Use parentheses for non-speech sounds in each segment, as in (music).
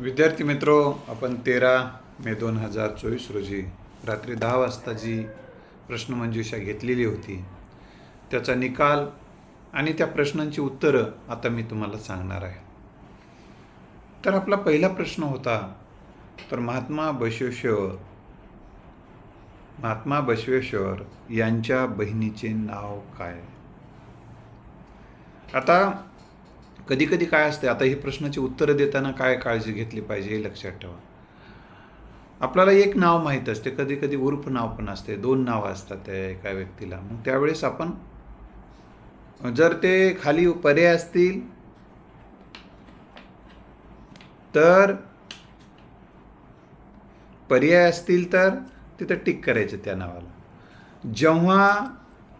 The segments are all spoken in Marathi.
विद्यार्थी मित्रो आपण तेरा मे दोन हजार चोवीस रोजी रात्री दहा वाजता जी प्रश्नमंजुषा घेतलेली होती त्याचा निकाल आणि त्या प्रश्नांची उत्तरं आता मी तुम्हाला सांगणार आहे. तर आपला पहिला प्रश्न होता तर महात्मा बसवेश्वर महात्मा बसवेश्वर यांच्या बहिणीचे नाव काय? आता कधी कधी काय असते आता ही प्रश्नाची उत्तरं देताना काय काळजी घेतली पाहिजे हे लक्षात ठेवा. आपल्याला एक नाव माहीत असते कधी कधी उर्फ नाव पण असते दोन नावं असतात त्या एका व्यक्तीला. मग त्यावेळेस आपण जर ते खाली पर्याय असतील तर पर्याय असतील तर तिथं टिक करायचं त्या नावाला. जेव्हा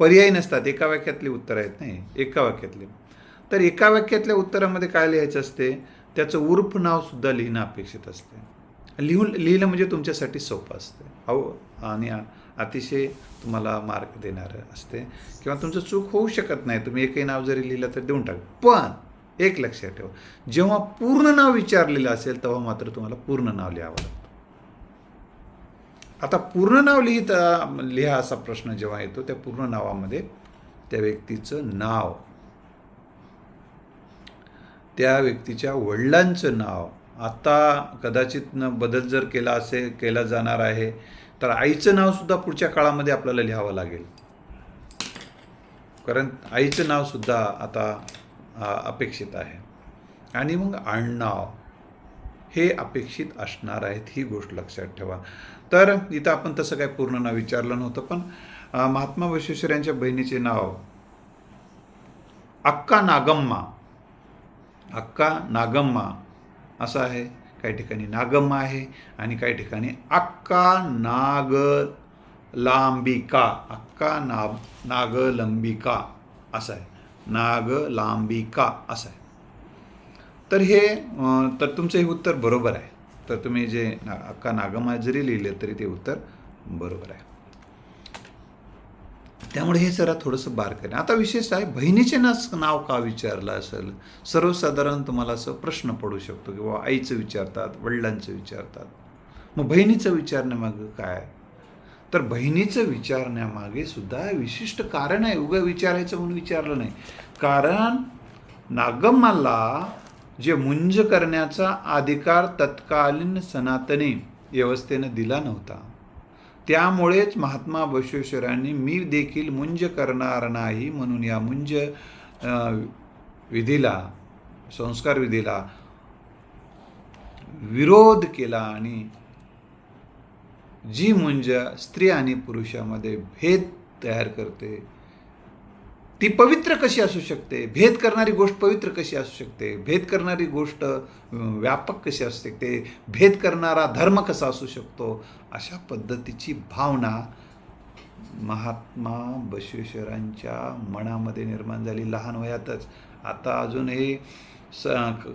पर्याय नसतात एका वाक्यातली उत्तर आहेत नाही एका वाक्यातली. तर एका वाक्यातल्या उत्तरामध्ये काय लिहायचं असते? त्याचं उर्फ नावसुद्धा लिहिणं अपेक्षित असते. लिहून लिहिलं म्हणजे तुमच्यासाठी सोपं असते. अहो आणि अतिशय तुम्हाला मार्क देणारं असते. किंवा तुमचं चूक होऊ शकत नाही. तुम्ही एकही नाव जरी लिहिलं तर देऊन टाक. पण एक लक्षात ठेवा. जेव्हा पूर्ण नाव विचारलेलं असेल तेव्हा मात्र तुम्हाला पूर्ण नाव लिहावं लागतं. आता पूर्ण नाव लिहिता लिहा असा प्रश्न जेव्हा येतो त्या पूर्ण नावामध्ये त्या व्यक्तीचं नाव त्या व्यक्तीच्या वडिलांचं नाव. आता कदाचित न बदल जर केला असे केला जाणार आहे तर आईचं नावसुद्धा पुढच्या काळामध्ये आपल्याला लिहावं लागेल. कारण आईचं नावसुद्धा आता अपेक्षित आहे. आणि मग आडनाव हे अपेक्षित असणार आहेत ही गोष्ट लक्षात ठेवा. तर इथं आपण तसं काय पूर्ण नाव विचारलं नव्हतं पण महात्मा बसवेश्वर यांच्या बहिणीचे नाव अक्का नागम्मा. अक्का नागम्मा असं आहे. काही ठिकाणी नागम्मा आहे आणि काही ठिकाणी अक्का नाग लांबिका. अक्का ना नागलंबिका असं आहे. नाग लांबिका असं आहे. तर हे तर तुमचं हे उत्तर बरोबर आहे. तर तुम्ही जे अक्का नागम्मा जरी लिहिले तरी ते उत्तर बरोबर आहे. त्यामुळे हे जरा थोडंसं बारकाईने आता विशेष आहे बहिणीचे नाच नाव का विचारलं असेल? सर्वसाधारण तुम्हाला असं प्रश्न पडू शकतो किंवा आईचं विचारतात वडिलांचं विचारतात. मग बहिणीचं विचारण्यामागं काय? तर बहिणीचं विचारण्यामागे सुद्धा विशिष्ट कारण आहे. उगं विचारायचं म्हणून विचारलं नाही. कारण नागम्माला जे मुंज करण्याचा अधिकार तत्कालीन सनातनी व्यवस्थेनं दिला नव्हता. त्यामुळेच महात्मा बसवेश्वरांनी मी देखील मुंज करणार नाही म्हणून या मुंज विधीला संस्कार विधीला विरोध केला आणि जी मुंज स्त्री आणि पुरुषामध्ये भेद तयार करते ती पवित्र कशी असू शकते? भेद करणारी गोष्ट पवित्र कशी असू शकते? भेद करणारी गोष्ट व्यापक कशी असू शकते? भेद करणारा धर्म कसा असू शकतो? अशा पद्धतीची भावना महात्मा बसवेश्वरांच्या मनामध्ये निर्माण झाली लहान वयातच. आता अजून हे स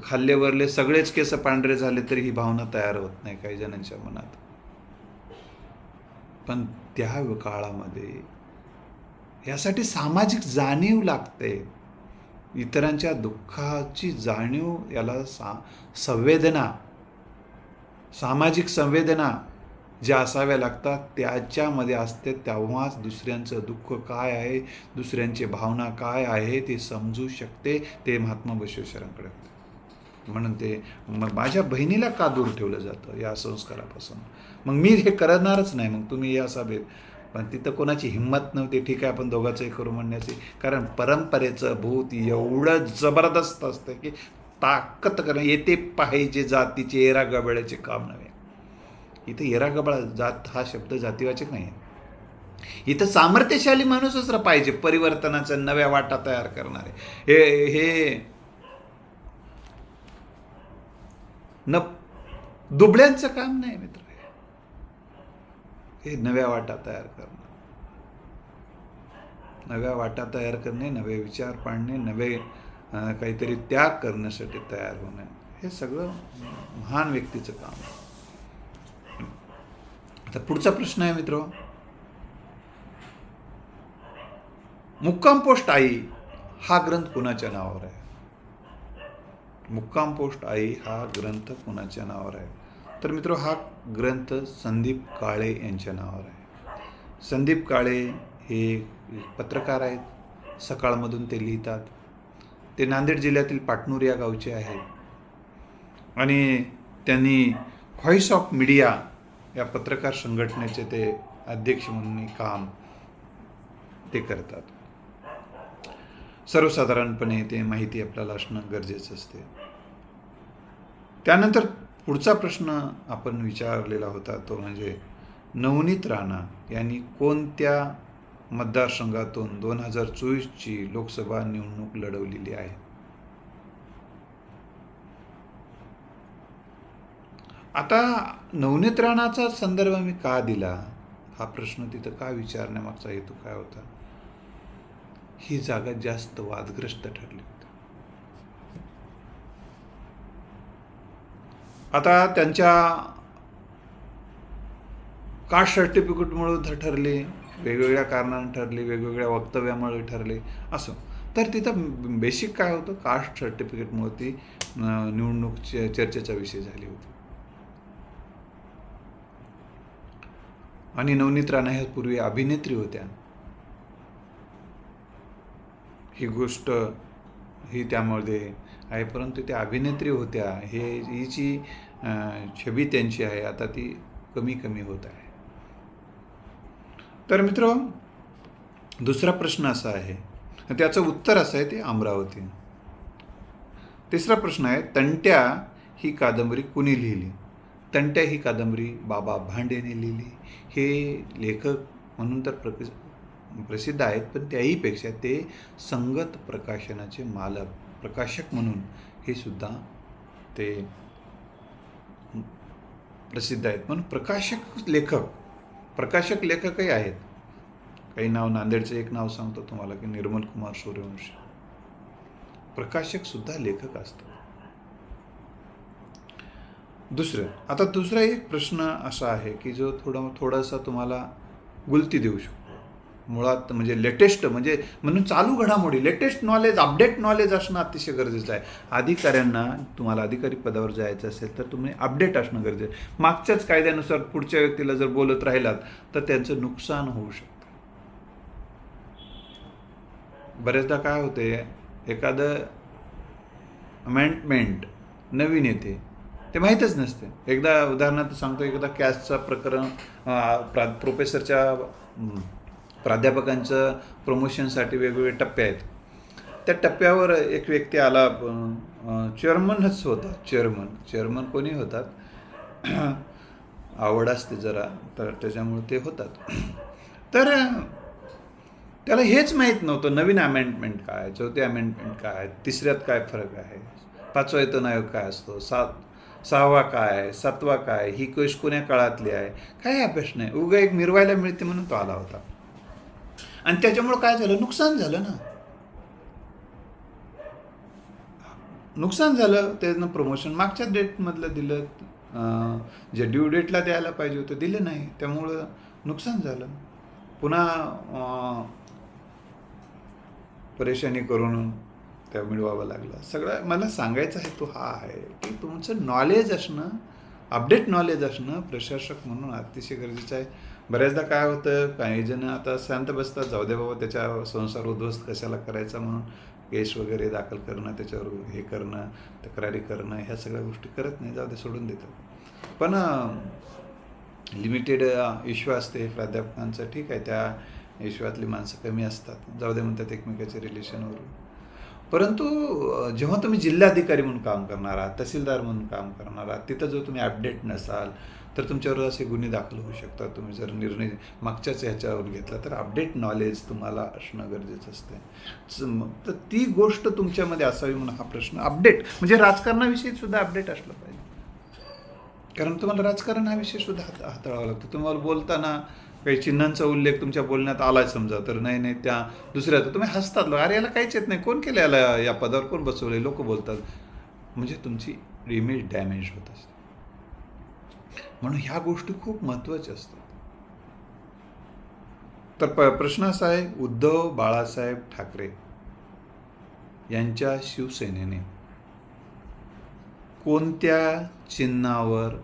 खाल्लेवरले सगळेच केस पांढरे झाले तरी ही भावना तयार होत नाही काही जणांच्या मनात. पण त्या काळामध्ये यासाठी सामाजिक जाणीव लागते. इतरांच्या दुःखाची जाणीव याला सा संवेदना सामाजिक संवेदना ज्या असाव्या लागतात त्याच्यामध्ये असते तेव्हाच दुसऱ्यांचं दुःख काय आहे दुसऱ्यांची भावना काय आहे ते समजू शकते ते महात्मा बसवेश्वरांकडे. म्हणून ते मग माझ्या बहिणीला का दूर ठेवलं जातं या संस्कारापासून? मग मी हे करणारच नाही मग तुम्ही या सभेत पण तिथं कोणाची हिंमत नव्हती ठीक आहे आपण दोघांचंही करू म्हणण्याची. कारण परंपरेचं भूत एवढं जबरदस्त असतं की ताकद करणं येते पाहिजे जातीचे एरा गबळ्याचे काम नव्हे. इथं येरा गबाळा जात हा शब्द जातीवाचक नाही आहे इथं सामर्थ्यशाली माणूसच रा पाहिजे परिवर्तनाच्या नव्या वाटा तयार करणारे. हे हे न दुबळ्यांचं काम नाही मित्र. हे नव्या वाटा तयार करणं. नव्या वाटा तयार करणे नवे विचार पाडणे नवे काहीतरी त्याग करण्यासाठी तयार होणे. हे सगळं महान व्यक्तीचं काम आहे. आता पुढचा प्रश्न आहे मित्र. मुक्काम पोस्ट आई हा ग्रंथ कुणाच्या नावावर आहे? मुक्काम पोस्ट आई हा ग्रंथ कुणाच्या नावावर आहे? तर मित्र हा ग्रंथ संदीप काळे यांच्या नावावर आहे. संदीप काळे हे पत्रकार आहेत. सकाळमधून ते लिहितात. ते नांदेड जिल्ह्यातील पाटणूर या गावचे आहेत. आणि त्यांनी व्हॉइस ऑफ मीडिया या पत्रकार संघटनेचे ते अध्यक्ष म्हणून काम ते करतात. सर्वसाधारणपणे ते माहिती आपल्याला असणं गरजेचं असते. त्यानंतर पुढचा प्रश्न आपण विचारलेला होता तो म्हणजे नवनीत राणा यांनी कोणत्या मतदारसंघातून दोन हजार चोवीसची लोकसभा निवडणूक लढवलेली आहे? आता नवनीत राणाचा संदर्भ मी का दिला? हा प्रश्न तिथं का विचारण्यामागचा हेतू काय होता? ही जागा जास्त वादग्रस्त ठरली होती आता त्यांच्या कास्ट सर्टिफिकेटमुळे ठरले वेगवेगळ्या कारणाने ठरले वेगवेगळ्या वक्तव्यामुळे ठरले असं. तर तिथं बेसिक काय होतं? कास्ट सर्टिफिकेटमुळे ती निवडणूक च- चर्चेचा विषय झाली होती. आणि नवनीत राणा ह्या पूर्वी अभिनेत्री होत्या. ही गोष्ट ही त्यामध्ये आहे. परंतु त्या अभिनेत्री होत्या हे ही जी छबी त्यांची आहे. आता ती कमी कमी होत आहे. तर मित्र दुसरा प्रश्न असा आहे. त्याचं उत्तर असं आहे ते अमरावती. तिसरा प्रश्न आहे तंट्या ही कादंबरी कुणी लिहिली? तंट्या ही कादंबरी बाबा भांडेने लिहिली. हे लेखक म्हणून तर प्रक प्रसिद्ध आहेत पण त्याहीपेक्षा ते संगत प्रकाशनाचे मालक प्रकाशक म्हणून हे सुद्धा ते प्रसिद्ध आहेत. पण प्रकाशक लेखक प्रकाशक लेखकही आहेत. काही नाव नांदेडचं एक नाव सांगतो तुम्हाला की निर्मल कुमार सूर्यवंशी. प्रकाशक सुद्धा लेखक असतात. दुसरं आता दुसरा एक प्रश्न असा आहे की जो थोडा थोडासा तुम्हाला गुलती देऊ शकतो. मुळात म्हणजे लेटेस्ट म्हणजे म्हणून चालू घडामोडी लेटेस्ट नॉलेज अपडेट नॉलेज असणं अतिशय गरजेचं आहे. अधिकाऱ्यांना तुम्हाला अधिकारी पदावर जायचं असेल तर तुम्ही अपडेट असणं गरजेचं आहे. मागच्याच कायद्यानुसार पुढच्या व्यक्तीला जर बोलत राहिलात तर त्यांचं नुकसान होऊ शकतं. बऱ्याचदा काय होते एखादं अमेंडमेंट नवीन येते ते माहीतच नसते. एकदा उदाहरणार्थ सांगतो एकदा कॅशचा प्रकरण प्रा प्रोफेसरच्या प्राध्यापकांचं प्रमोशनसाठी वेगवेगळे टप्पे आहेत. त्या टप्प्यावर एक व्यक्ती आला चेअरमनच होता चेअरमन चेअरमन कोणी होतात? (clears throat) आवड असते जरा तर त्याच्यामुळे ते होतात. (clears throat) तर त्याला हेच माहीत नव्हतं नवीन अमेंडमेंट काय चौथी अमेंडमेंट काय तिसऱ्यात काय फरक आहे पाचवा येतो आयोग काय असतो सात सहावा काय सातवा काय ही कोश कोण्या काळातली आहे काय प्रश्न आहे उगा एक मिरवायला मिळते म्हणून तो आला होता. आणि त्याच्यामुळं काय झालं? नुकसान झालं ना. नुकसान झालं. त्यानं प्रमोशन मागच्या डेटमधलं दिलं. जे ड्यू डेटला द्यायला पाहिजे होतं दिलं नाही. त्यामुळं नुकसान झालं. पुन्हा परेशानी करून त्या मिळवावं लागलं. सगळं मला सांगायचा हेतू हा आहे की तुमचं नॉलेज असणं अपडेट नॉलेज असणं प्रशासक म्हणून अतिशय गरजेचं आहे. बऱ्याचदा काय होतं काही जण आता शांत बसतात जाऊ दे बाबा त्याच्या संसार उद्ध्वस्त कशाला करायचा म्हणून केस वगैरे दाखल करणं त्याच्यावर हे करणं तक्रारी करणं ह्या सगळ्या गोष्टी करत नाही जाऊ दे सोडून देतात. पण लिमिटेड इश्यू असते प्राध्यापकांचं ठीक आहे त्या इश्यूतली माणसं कमी असतात. जाऊ दे म्हणतात एकमेकाच्या रिलेशनवरून परंतु जेव्हा तुम्ही जिल्हाधिकारी म्हणून काम करणार आहात तहसीलदार म्हणून काम करणार आहात तिथं जो तुम्ही अपडेट नसाल तर तुमच्यावर असे गुन्हे दाखल होऊ शकतात. तुम्ही जर निर्णय मागच्याच ह्याच्यावर घेतला तर अपडेट नॉलेज तुम्हाला असणं गरजेचं असते. च- तर ती गोष्ट तुमच्यामध्ये असावी म्हणून हा प्रश्न अपडेट म्हणजे राजकारणाविषयी सुद्धा अपडेट असलं पाहिजे. कारण तुम्हाला राजकारण हा विषय सुद्धा हात हाताळावा लागतो. तुम्हाला बोलताना काही चिन्हांचा उल्लेख तुमच्या बोलण्यात आलाय समजा तर नाही नाही त्या दुसऱ्या तर तुम्ही हसतात अरे याला काहीच येत नाही. कोण केलं याला या पदावर? कोण बसवले लोक बोलतात. म्हणजे तुमची इमेज डॅमेज होत असते. म्हणून ह्या गोष्टी खूप महत्त्वाच्या असतात. तर प प्रश्न असा आहे उद्धव बाळासाहेब ठाकरे यांच्या शिवसेनेने कोणत्या चिन्हावर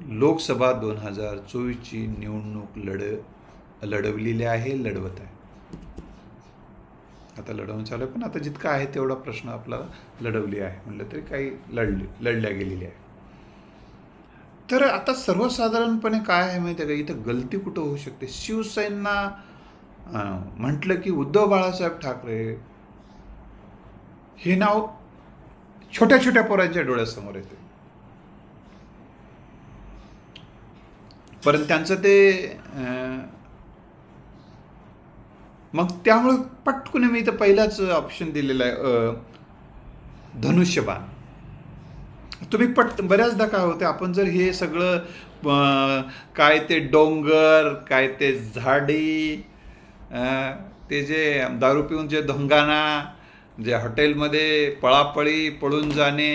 लोकसभा दोन हजार चोवीसची निवडणूक लढ लढवलेली आहे लढवत आहे? आता लढवून चालू आहे पण आता जितका आहे तेवढा प्रश्न आपला लढवली आहे. म्हटलं तरी काही लढली लढल्या गेलेली आहे तर आता सर्वसाधारणपणे काय आहे माहिती आहे का? इथं गलती कुठं होऊ शकते? शिवसेना म्हटलं की उद्धव बाळासाहेब ठाकरे हे नाव छोट्या छोट्या पोरांच्या डोळ्यासमोर येते. परंतु त्यांचं ते मग त्यामुळं पटकून मी इथं पहिलाच ऑप्शन दिलेला आहे धनुष्यबाण. तुम्ही पट बऱ्याचदा काय होते आपण जर हे सगळं काय ते डोंगर काय ते झाडी ते जे दारू पिऊन जे धोंगाणा जे हॉटेलमध्ये पळापळी पळून जाणे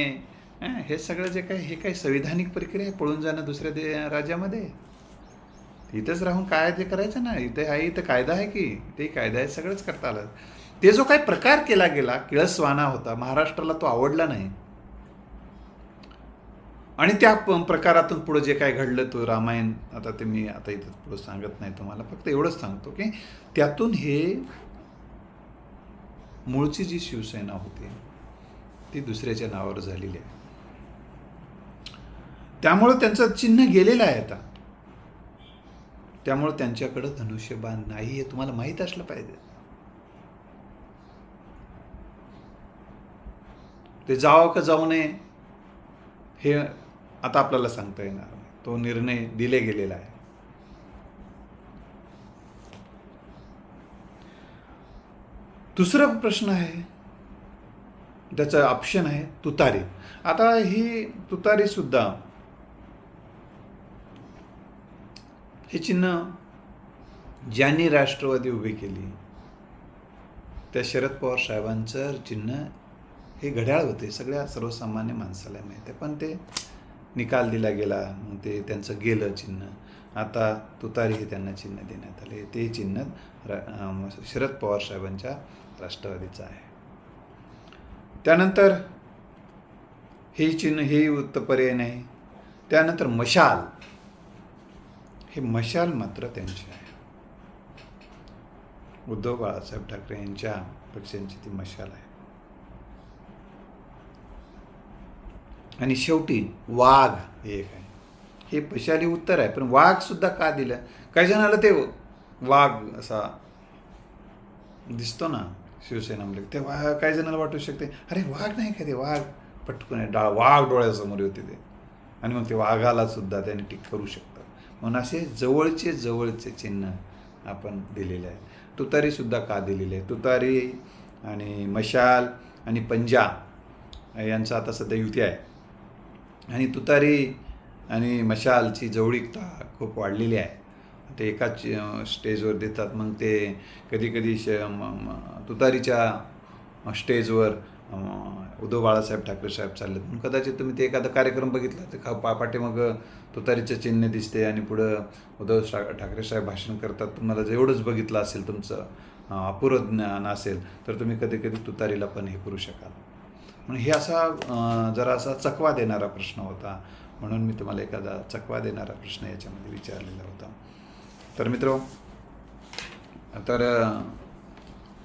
हे सगळं जे काय हे काय संविधानिक प्रक्रिया आहे पळून जाणं दुसऱ्या दे राज्यामध्ये? इथंच राहून काय ते करायचं ना इथे आहे इथं कायदा आहे की ते कायदा आहे सगळंच करता आलं. ते जो काय प्रकार केला गेला किळसवाना होता महाराष्ट्राला तो आवडला नाही. आणि त्या प्रकारातून पुढं जे काय घडलं तो रामायण आता ते मी आता इथं पुढं सांगत नाही तुम्हाला फक्त एवढंच सांगतो की त्यातून हे मूळची जी शिवसेना होती ती दुसऱ्याच्या नावावर झालेली आहे. त्यामुळं त्यांचं चिन्ह गेलेलं आहे आता. त्यामुळं त्यांच्याकडं धनुष्यबाण नाही हे तुम्हाला माहीत असलं पाहिजे. ते जावं का जाऊ नये हे आता आपल्याला सांगता येणार तो निर्णय दिले गेलेला आहे. दुसरा प्रश्न आहे त्याचा ऑप्शन आहे तुतारी. आता ही तुतारी सुद्धा हे चिन्ह ज्यांनी राष्ट्रवादी उभी केली त्या शरद पवार साहेबांचं चिन्ह हे घड्याळ होते. सगळ्या सर्वसामान्य माणसाला माहिती आहे. पण ते निकाल दिला गेला मग ते त्यांचं गेलं चिन्ह. आता तुतारी हे त्यांना चिन्ह देण्यात आले. ते चिन्ह शरद पवार साहेबांच्या राष्ट्रवादीचं आहे. त्यानंतर हे चिन्ह हे उत्तर पर्याय नाही. त्यानंतर मशाल. हे मशाल मात्र त्यांचे आहे. उद्धव बाळासाहेब ठाकरे यांच्या पक्षांची ती मशाल आहे. आणि शेवटी वाघ हे एक आहे. हे पशाली उत्तर आहे पण वाघसुद्धा का दिलं? काही जणाला ते वाघ असा दिसतो ना शिवसेना म्हणजे ते वाघ काही जणाला वाटू शकते अरे वाघ नाही का ते? वाघ पटकन आहे, डा वाघ डोळ्यासमोर होते ते आणि मग ते वाघाला सुद्धा त्याने टिक करू शकतात. म्हणून असे जवळचे जवळचे चिन्ह आपण दिलेले आहे तुतारी सुद्धा का दिलेली आहे? तुतारी आणि मशाल आणि पंजा यांचं आता सध्या युती आहे. आणि तुतारी आणि मशालची जवळीकता खूप वाढलेली आहे. ते एकाच स्टेजवर देतात. मग ते कधी कधी श तुतारीच्या स्टेजवर उद्धव बाळासाहेब ठाकरे साहेब चाललेत. मग कदाचित तुम्ही ते एखादा कार्यक्रम बघितला तर खा पा पाठीमाग तुतारीचं चिन्ह दिसते आणि पुढं उद्धव ठाकरे साहेब भाषण करतात. तुम्हाला जेवढंच बघितलं असेल तुमचं अपुरं ज्ञान असेल तर तुम्ही कधी कधी तुतारीला पण हे करू शकाल. म्हणून हे असा जरा असा चकवा देणारा प्रश्न होता. म्हणून मी तुम्हाला एखादा चकवा देणारा प्रश्न याच्यामध्ये विचारलेला होता. तर मित्र तर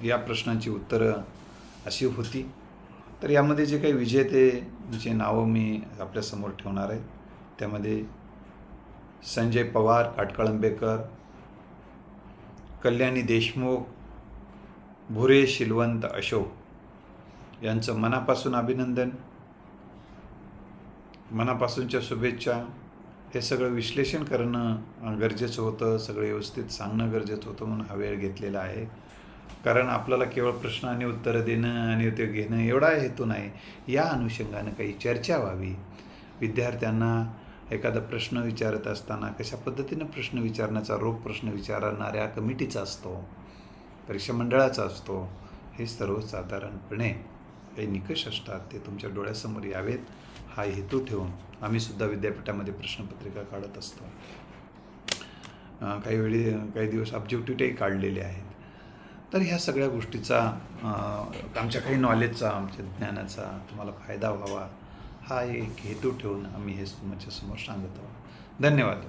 या प्रश्नांची उत्तरं अशी होती. तर यामध्ये जे काही विजेते नावं मी आपल्यासमोर ठेवणार आहे त्यामध्ये संजय पवार काटकळंबेकर कल्याणी देशमुख भुरे शिलवंत अशोक यांचं मनापासून अभिनंदन मनापासूनच्या शुभेच्छा. हे सगळं विश्लेषण करणं गरजेचं होतं सगळं व्यवस्थित सांगणं गरजेचं होतं म्हणून हा वेळ घेतलेला आहे. कारण आपल्याला केवळ प्रश्न आणि उत्तरं देणं आणि ते घेणं एवढा हेतू नाही. या अनुषंगानं काही चर्चा व्हावी. विद्यार्थ्यांना एखादा प्रश्न विचारत असताना कशा पद्धतीनं प्रश्न विचारण्याचा रोख प्रश्न विचारणाऱ्या कमिटीचा असतो परीक्षा मंडळाचा असतो हे सर्वसाधारणपणे काही निकष असतात ते तुमच्या डोळ्यासमोर यावेत हा हेतू ठेवून आम्ही सुद्धा विद्यापीठामध्ये प्रश्नपत्रिका काढत असतो. काही वेळी काही दिवस ऑब्जेक्टिव्हही काढलेले आहेत. तर ह्या सगळ्या गोष्टीचा आमच्या काही नॉलेजचा आमच्या ज्ञानाचा तुम्हाला फायदा व्हावा हा एक हेतू ठेवून आम्ही हे तुमच्यासमोर सांगत आहोत. धन्यवाद.